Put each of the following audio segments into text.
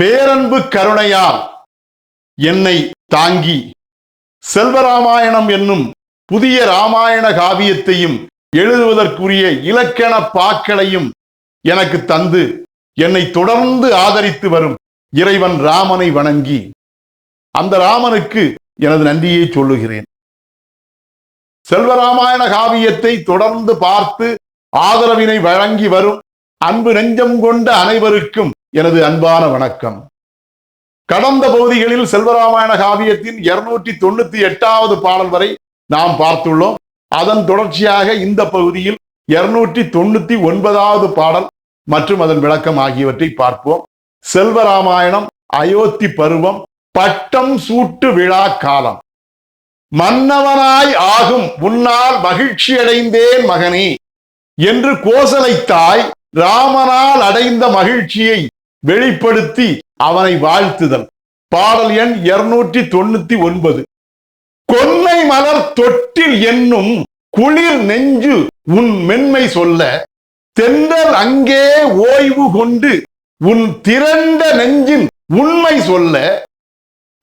பேரன்பு கருணையால் என்னை தாங்கி செல்வராமாயணம் என்னும் புதிய ராமாயண காவியத்தையும் எழுதுவதற்குரிய இலக்கண பாக்களையும் எனக்கு தந்து என்னை தொடர்ந்து ஆதரித்து வரும் இறைவன் ராமனை வணங்கி அந்த ராமனுக்கு எனது நன்றியை சொல்லுகிறேன். செல்வராமாயண காவியத்தை தொடர்ந்து பார்த்து ஆதரவினை வழங்கி வரும் அன்பு நெஞ்சம் கொண்ட அனைவருக்கும் எனது அன்பான வணக்கம். கடந்த பகுதிகளில் செல்வராமாயண காவியத்தின் இருநூற்றி தொண்ணூத்தி எட்டாவது பாடல் வரை நாம் பார்த்துள்ளோம். அதன் தொடர்ச்சியாக இந்த பகுதியில் இருநூற்றி தொண்ணூத்தி ஒன்பதாவது பாடல் மற்றும் அதன் விளக்கம் ஆகியவற்றை பார்ப்போம். செல்வராமாயணம் அயோத்தி பருவம் பட்டம் சூட்டு விழா காலம். மன்னவனாய் ஆகும் உன்னால் மகிழ்ச்சி அடைந்தேன் மகனே என்று கோசலை தாய் ராமனால் அடைந்த மகிழ்ச்சியை வெளிப்படுத்தி அவனை வாழ்த்துதல். பாடல் எண் இருநூற்றி தொண்ணூத்தி ஒன்பது. கொன்னை மலர் தொட்டில் என்னும் குளிர் நெஞ்சு உன் மென்மை சொல்ல தென்றல் அங்கே ஓய்வு கொண்டு உன் திரண்ட நெஞ்சின் உண்மை சொல்ல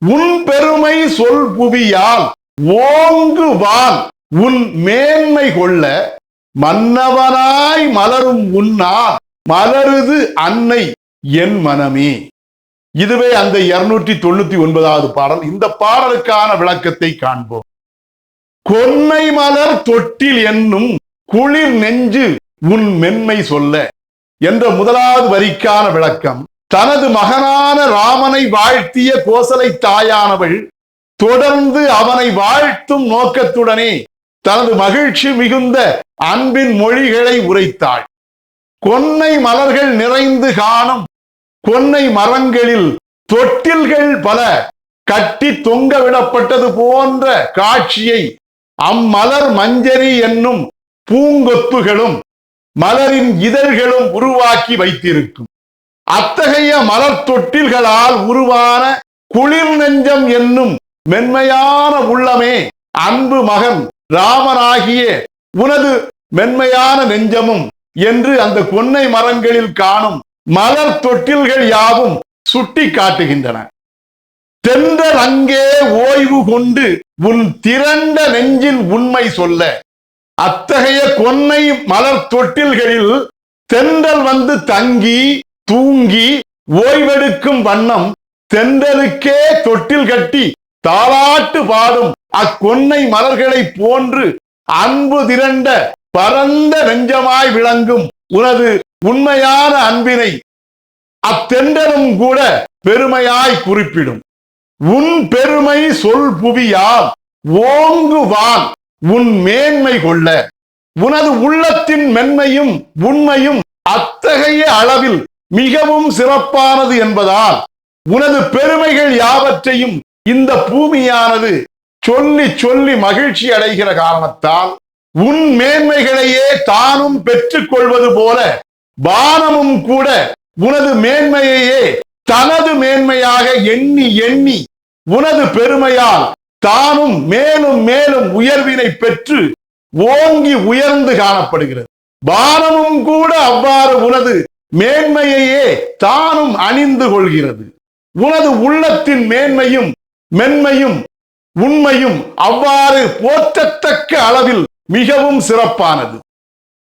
உன் பெருமை சொல் புவியால் ஓங்குவான் உன் மேன்மை கொள்ள மன்னவனாய் மலரும் உன்னா மலருது அன்னை என் மனமே. இதுவே அந்த இருநூற்றி தொண்ணூத்தி ஒன்பதாவது பாடல். இந்த பாடலுக்கான விளக்கத்தை காண்போம். கொன்னை மலர் தொட்டில் என்னும் குளிர் நெஞ்சு உன் மென்மை சொல்ல என்ற முதலாவது வரிக்கான விளக்கம். தனது மகனான ராமனை வாழ்த்திய கோசலை தாயானவள் தொடர்ந்து அவனை வாழ்த்தும் நோக்கத்துடனே தனது மகிழ்ச்சி மிகுந்த அன்பின் மொழிகளை உரைத்தாள். கொன்னை மலர்கள் நிறைந்து காணும். கொன்னை மரங்களில் தொட்டில்கள் பல கட்டி தொங்க விடப்பட்டது போன்ற காட்சியை அம்மலர் மஞ்சரி என்னும் பூங்கொத்துகளும் மலரின் இதழ்களும் உருவாக்கி வைத்திருக்கும். அத்தகைய மலர் தொட்டில்களால் உருவான குளிர் நெஞ்சம் என்னும் மென்மையான உள்ளமே அன்பு மகன் ராமனாகிய உனது மென்மையான நெஞ்சமும் என்று அந்த கொன்னை மரங்களில் காணும் மலர் தொட்டில்கள் யாவும் சுட்டி காட்டுகின்றன. தென்றல் அங்கே ஓய்வு கொண்டு உன் திரண்ட நெஞ்சின் உண்மை சொல்ல. அத்தகைய கொன்னை மலர் தொட்டில்களில் தென்றல் வந்து தங்கி தூங்கி ஓய்வெடுக்கும் வண்ணம் தென்றலுக்கே தொட்டில் கட்டி தாளாட்டு பாடும் அக்கொன்னை மலர்களை போன்று அன்பு திரண்ட பரந்த நெஞ்சமாய் விளங்கும் உனது உண்மையான அன்பினை அத்தெண்டலும் கூட பெருமையாய் குறிப்பிடும். உன் பெருமை சொல் புவியால் ஓங்குவான் உன் மேன்மை கொள்ள. உனது உள்ளத்தின் மென்மையும் உண்மையும் அத்தகைய அளவில் மிகவும் சிறப்பானது என்பதால் உனது பெருமைகள் யாவற்றையும் இந்த பூமியானது சொல்லி சொல்லி மகிழ்ச்சி அடைகிற காரணத்தால் உன் மேன்மைகளையே தானும் பெற்றுக் கொள்வது போல வானமும் கூட உனது மேன்மையையே தனது மேன்மையாக எண்ணி எண்ணி உனது பெருமையால் தானும் மேலும் மேலும் உயர்வினை பெற்று ஓங்கி உயர்ந்து காணப்படுகிறது. வானமும் கூட அவ்வாறு உனது மேன்மையையே தானும் அணிந்து கொள்கிறது. உனது உள்ளத்தின் மேன்மையும் மென்மையும் உண்மையும் அவ்வாறு போற்றத்தக்க அளவில் மிகவும் சிறப்பானது.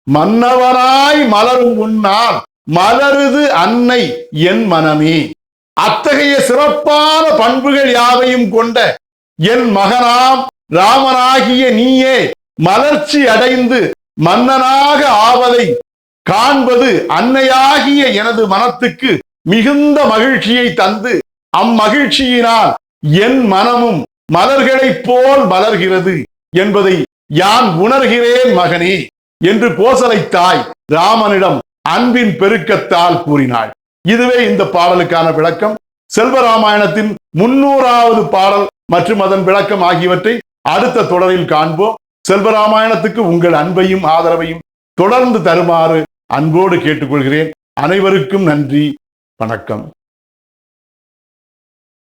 மன்னவனாய் மலரும் உன்னால் மலருது அன்னை என் மனமே. அத்தகைய சிறப்பான பண்புகள் யாவையும் கொண்ட என் மகனாம் ராமனாகிய நீயே மலர்ச்சி அடைந்து மன்னனாக ஆவதை காண்பது அன்னையாகிய எனது மனத்துக்கு மிகுந்த மகிழ்ச்சியை தந்து அம்மகிழ்ச்சியினால் என் மனமும் மலர்களைப் போல் மலர்கிறது என்பதை யான் உணர்கிறேன் மகனே என்று கோசலை தாய் ராமனிடம் அன்பின் பெருக்கத்தால் கூறினாள். இதுவே இந்த பாடலுக்கான விளக்கம். செல்வராமாயணத்தின் முன்னூறாவது பாடல் மற்றும் அதன் விளக்கம் ஆகியவற்றை அடுத்த தொடரில் காண்போம். செல்வராமாயணத்துக்கு உங்கள் அன்பையும் ஆதரவையும் தொடர்ந்து தருமாறு அன்போடு கேட்டுக்கொள்கிறேன். அனைவருக்கும் நன்றி. வணக்கம்.